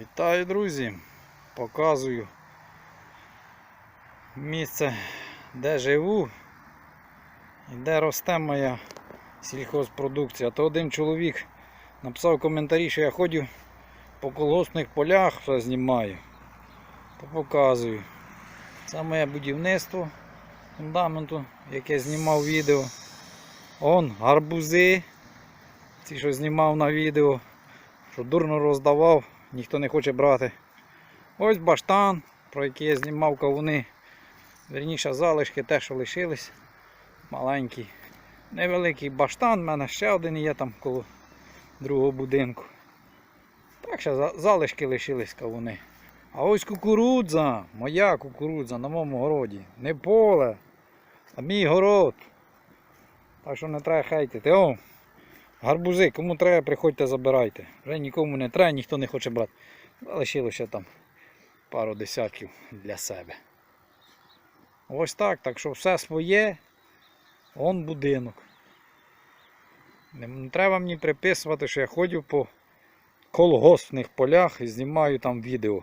Вітаю, друзі! Показую місце, де живу і де росте моя сільхозпродукція. То один чоловік написав коментарі, що я ходю по колгоспних полях, все знімаю. То показую. Це моє будівництво фундаменту, яке знімав відео. Он гарбузи. Ці, що знімав на відео, що дурно роздавав, ніхто не хоче брати. Ось баштан, про який я знімав кавуни. Верніше залишки, те, що лишились. Маленький. Невеликий баштан, в мене ще один є там коло другого будинку. Так що залишки лишились кавуни. А ось кукурудза, моя кукурудза на моєму городі. Не поле, а мій город. Так що не треба хейтити. О, гарбузи, кому треба, приходьте, забирайте. Вже нікому не треба, ніхто не хоче брати. Залишилося там пару десятків для себе. Ось так, так що все своє, он будинок. Не треба мені приписувати, що я ходю по колгоспних полях і знімаю там відео.